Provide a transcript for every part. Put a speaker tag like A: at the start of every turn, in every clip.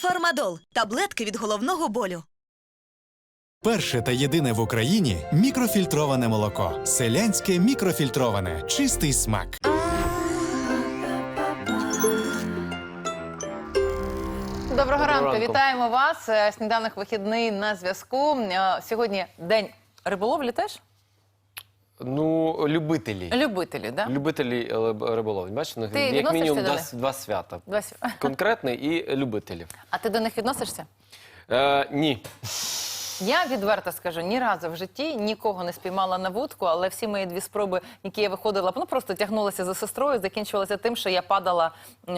A: Фармадол таблетки від головного болю.
B: Перше та єдине в Україні мікрофільтроване молоко. Селянське мікрофільтроване. Чистий смак.
C: Доброго ранку.
D: ранку.
C: Вітаємо вас. Е, Сніданок вихідний на зв'язку. Е, Сьогодні день риболовлі теж?
D: Ну, любителі.
C: Любителі, да?
D: Любителі е, риболовлі. Бачиш,
C: Ти
D: як
C: відносишся
D: мінімум
C: до
D: два,
C: них?
D: два свята.
C: Два сі-
D: Конкретний і любителів.
C: А ти до них відносишся?
D: Е, ні.
C: Я відверто скажу, ні разу в житті нікого не спіймала на вудку, але всі мої дві спроби, які я виходила, ну просто тягнулася за сестрою, закінчувалися тим, що я падала е,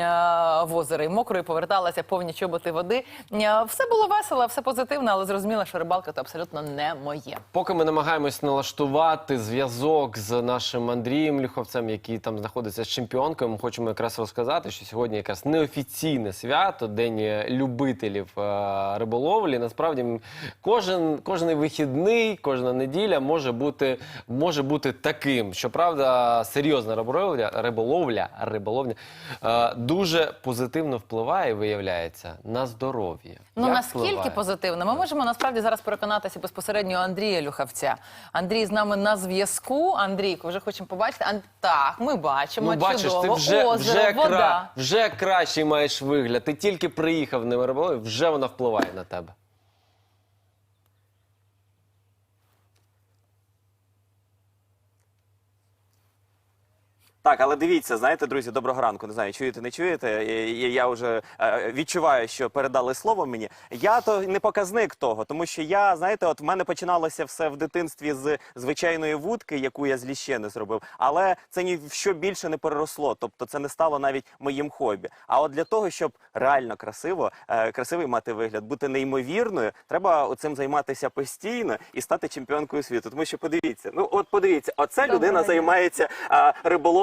C: в озеро і мокрою поверталася повні чоботи води. Е, все було весело, все позитивно, але зрозуміла, що рибалка то абсолютно не моє.
D: Поки ми намагаємось налаштувати зв'язок з нашим Андрієм Люховцем, який там знаходиться з чемпіонкою, ми хочемо якраз розказати, що сьогодні якраз неофіційне свято, день е, любителів е, риболовлі. Насправді м, кожен, кожен вихідний, кожна неділя може бути, може бути таким. Щоправда, серйозна риболовля, риболовля, риболовня е, дуже позитивно впливає, виявляється, на здоров'я.
C: Ну
D: Як
C: наскільки
D: впливає?
C: позитивно? Ми можемо насправді зараз переконатися безпосередньо Андрія Люхавця. Андрій з нами на зв'язку. Андрійко, вже хочемо побачити. Ан... Так, ми бачимо.
D: Ну, бачиш,
C: чудово.
D: ти вже,
C: Озеро,
D: вже,
C: вода.
D: кра... вже кращий маєш вигляд. Ти тільки приїхав на риболовлю, вже вона впливає на тебе.
E: Так, але дивіться, знаєте, друзі, доброго ранку. Не знаю, чуєте, не чуєте. Е, Я, я вже е, відчуваю, що передали слово мені. Я то не показник того, тому що я, знаєте, от в мене починалося все в дитинстві з звичайної вудки, яку я з ліщини зробив, але це ні в що більше не переросло. Тобто це не стало навіть моїм хобі. А от для того, щоб реально красиво, е, красивий мати вигляд, бути неймовірною, треба цим займатися постійно і стати чемпіонкою світу. Тому що подивіться, ну от подивіться, оце людина
C: Доброго дня.
E: займається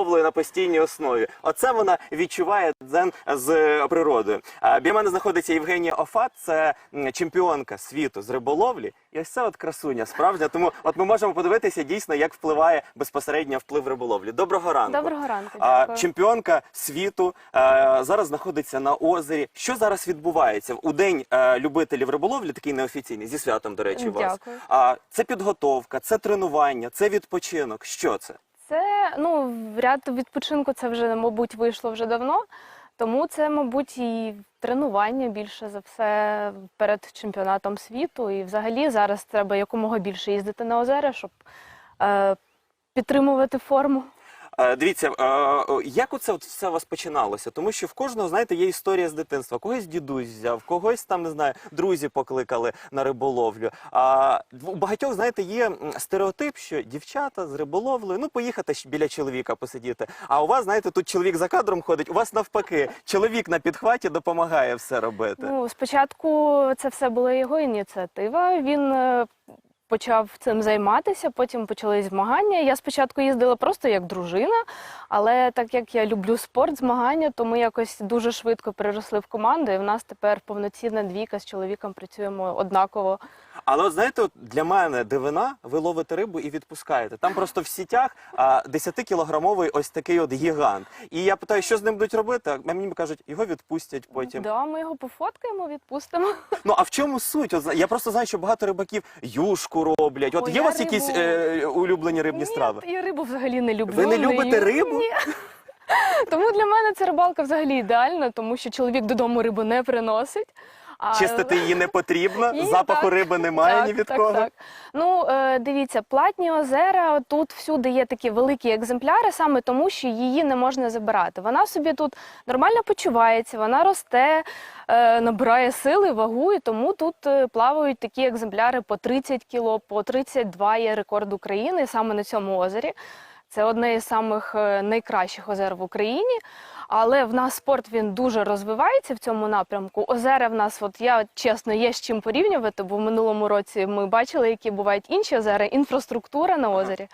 E: риболовлею на постійній основі. Оце вона відчуває дзен з е, природою. Біля мене знаходиться Євгенія Офат, це чемпіонка світу з риболовлі. І ось це от красуня справжня. Тому от ми можемо подивитися дійсно, як впливає безпосередньо вплив риболовлі. Доброго ранку.
F: Доброго ранку, дякую.
E: чемпіонка світу зараз знаходиться на озері. Що зараз відбувається у день е, любителів риболовлі, такий неофіційний, зі святом, до речі, вас.
F: Дякую.
E: А це підготовка, це тренування, це відпочинок. Що це?
F: Це ну ряд відпочинку це вже, мабуть, вийшло вже давно. Тому це, мабуть, і тренування більше за все перед чемпіонатом світу. І взагалі зараз треба якомога більше їздити на озера, щоб е, підтримувати форму.
E: Е, Дивіться, е, як оце от все у вас починалося? Тому що в кожного, знаєте, є історія з дитинства. Когось дідусь взяв, когось там не знаю, друзі покликали на риболовлю. А у багатьох, знаєте, є стереотип, що дівчата з риболовлею, ну поїхати біля чоловіка посидіти. А у вас, знаєте, тут чоловік за кадром ходить. У вас навпаки, чоловік на підхваті допомагає все робити.
F: Ну, спочатку це все була його ініціатива. Він е, почав цим займатися, потім почались змагання. Я спочатку їздила просто як дружина, але так як я люблю спорт, змагання, то ми якось дуже швидко переросли в команду, і в нас тепер повноцінна двійка з чоловіком працюємо однаково.
E: Але от знаєте, от для мене дивина, ви ловите рибу і відпускаєте. Там просто в сітях а, 10-кілограмовий ось такий от гігант. І я питаю, що з ним будуть робити? А мені кажуть, його відпустять потім.
F: Да, ми його пофоткаємо, відпустимо.
E: Ну а в чому суть? От, я просто знаю, що багато рибаків юшку роблять. От
F: Ой,
E: є у
F: вас
E: вас якісь е, улюблені рибні страви?
F: Я рибу взагалі не люблю.
E: Ви не любите
F: їм.
E: рибу?
F: Ні. Тому для мене ця рибалка взагалі ідеальна, тому що чоловік додому рибу не приносить.
E: Чистити її не потрібно,
F: Ні,
E: запаху
F: так.
E: риби немає
F: так,
E: ні від
F: так,
E: кого.
F: Так. Ну, е, дивіться, платні озера, тут всюди є такі великі екземпляри, саме тому, що її не можна забирати. Вона собі тут нормально почувається, вона росте, е, набирає сили, вагу, і тому тут е, плавають такі екземпляри по 30 кіло, по 32 є рекорд України саме на цьому озері. Це одне із самих е, найкращих озер в Україні. Але в нас спорт він дуже розвивається в цьому напрямку. Озера в нас, от я чесно, є з чим порівнювати, бо в минулому році ми бачили, які бувають інші озера, інфраструктура на озері.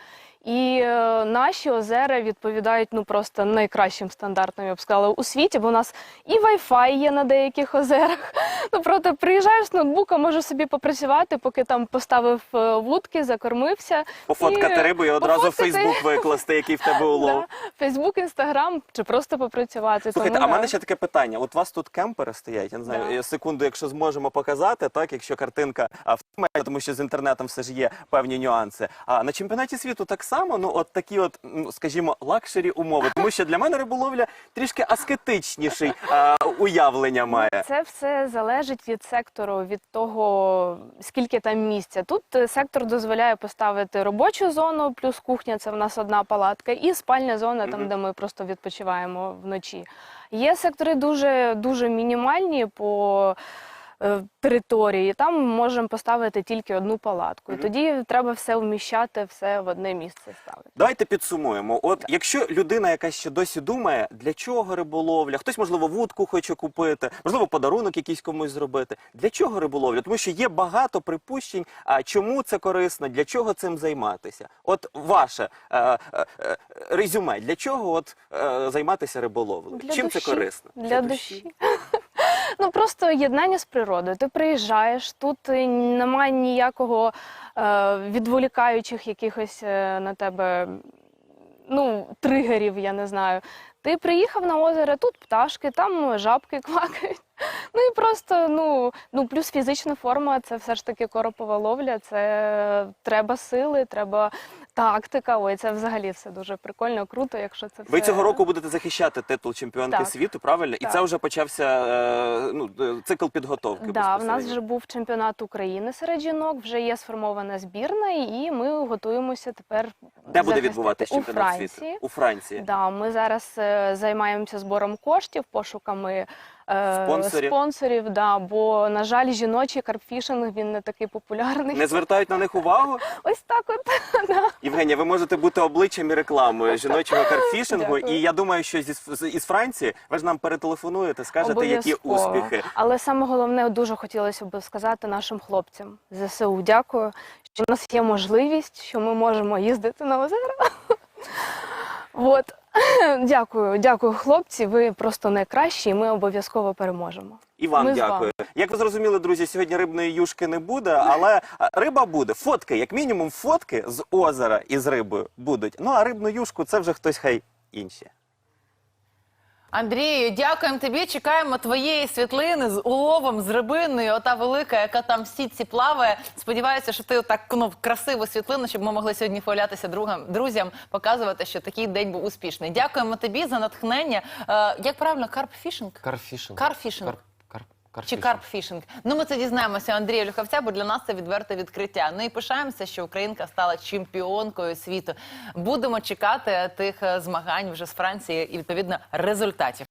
F: І е, наші озера відповідають ну просто найкращим стандартам, я б сказала, у світі, бо у нас і Wi-Fi є на деяких озерах. Ну просто приїжджаєш з ноутбука, можеш собі попрацювати, поки там поставив е, вудки, закормився.
E: Пофоткати рибу і одразу в
F: пофоткати.
E: Фейсбук викласти, який в тебе улов.
F: Да. Фейсбук, інстаграм чи просто попрацювати.
E: Слухайте,
F: Тому,
E: а в мене ще таке питання. От у вас тут кемпери стоять. Я не знаю,
F: Да.
E: секунду, якщо зможемо показати, так якщо картинка а, втримає, тому що з інтернетом все ж є певні нюанси. А на чемпіонаті світу так само, ну от такі, от, ну, скажімо, лакшері умови. Тому що для мене риболовля трішки аскетичніший а, уявлення має.
F: Це все залежить від сектору, від того, скільки там місця. Тут е, сектор дозволяє поставити робочу зону, плюс кухня це в нас одна палатка, і спальня зона, там, де ми просто відпочиваємо вночі. Є сектори дуже, дуже мінімальні по території. Там можемо поставити тільки одну палатку. І тоді треба все вміщати, все в одне місце ставити.
E: Давайте підсумуємо. От якщо людина, яка ще досі думає, для чого риболовля, хтось, можливо, вудку хоче купити, можливо, подарунок якийсь комусь зробити. Для чого риболовля? Тому що є багато припущень, а чому це корисно, для чого цим займатися. От ваше е, е, е, резюме, для чого от е, займатися риболовлею?
F: Для
E: Чим
F: душі.
E: це корисно?
F: Для, душі. ну просто єднання з природою. Ти приїжджаєш, тут е, немає ніякого е, відволікаючих якихось е, на тебе ну, тригерів, я не знаю. Ти приїхав на озеро, тут пташки, там жабки квакають. Ну і просто, ну, ну плюс фізична форма, це все ж таки коропова ловля, це треба сили, треба тактика. Ой, це взагалі все дуже прикольно, круто, якщо це все.
E: Ви цього року будете захищати титул чемпіонки
F: Так.
E: світу, правильно? І
F: Так.
E: це вже почався е, ну, е, цикл підготовки.
F: Да, в нас
E: безпосередньо.
F: вже був чемпіонат України серед жінок, вже є сформована збірна, і ми готуємося тепер.
E: Де буде
F: захистити.
E: відбуватися
F: у
E: чемпіонат
F: Франції.
E: світу? У Франції.
F: Да, ми зараз е, займаємося збором коштів, пошуками
E: Спонсорів.
F: спонсорів да, бо, на жаль, жіночий карпфішинг він не такий популярний.
E: Не звертають на них увагу.
F: Ось так от. да.
E: Євгенія, ви можете бути обличчям і рекламою жіночого карфішингу.
F: Дякую.
E: І я думаю, що зі з- із Франції ви ж нам перетелефонуєте, скажете, які успіхи.
F: Але саме головне, дуже хотілося б сказати нашим хлопцям ЗСУ. Дякую, що в нас є можливість, що ми можемо їздити на озера. От. Дякую, дякую, хлопці. Ви просто найкращі, і ми обов'язково переможемо.
E: І вам
F: Ми з
E: дякую. Як ви зрозуміли, друзі, сьогодні рибної юшки не буде, але риба буде. Фотки, як мінімум, фотки з озера із рибою будуть. Ну а рибну юшку це вже хтось хай інші.
C: Андрію, дякуємо тобі. Чекаємо твоєї світлини з уловом, з рибиною, ота велика, яка там в сітці плаває. Сподіваюся, що ти отак ну, красиву світлину, щоб ми могли сьогодні хвалятися другам, друзям, показувати, що такий день був успішний. Дякуємо тобі за натхнення. Е, як правильно, карпфішинг?
D: Карфішинг.
C: Карфішинг.
D: Кар- кар-
C: Чи карпфішинг? Ну, ми це дізнаємося Андрія Люхавця, бо для нас це відверте відкриття. Ну і пишаємося, що Українка стала чемпіонкою світу. Будемо чекати тих е, змагань вже з Франції і відповідно результатів.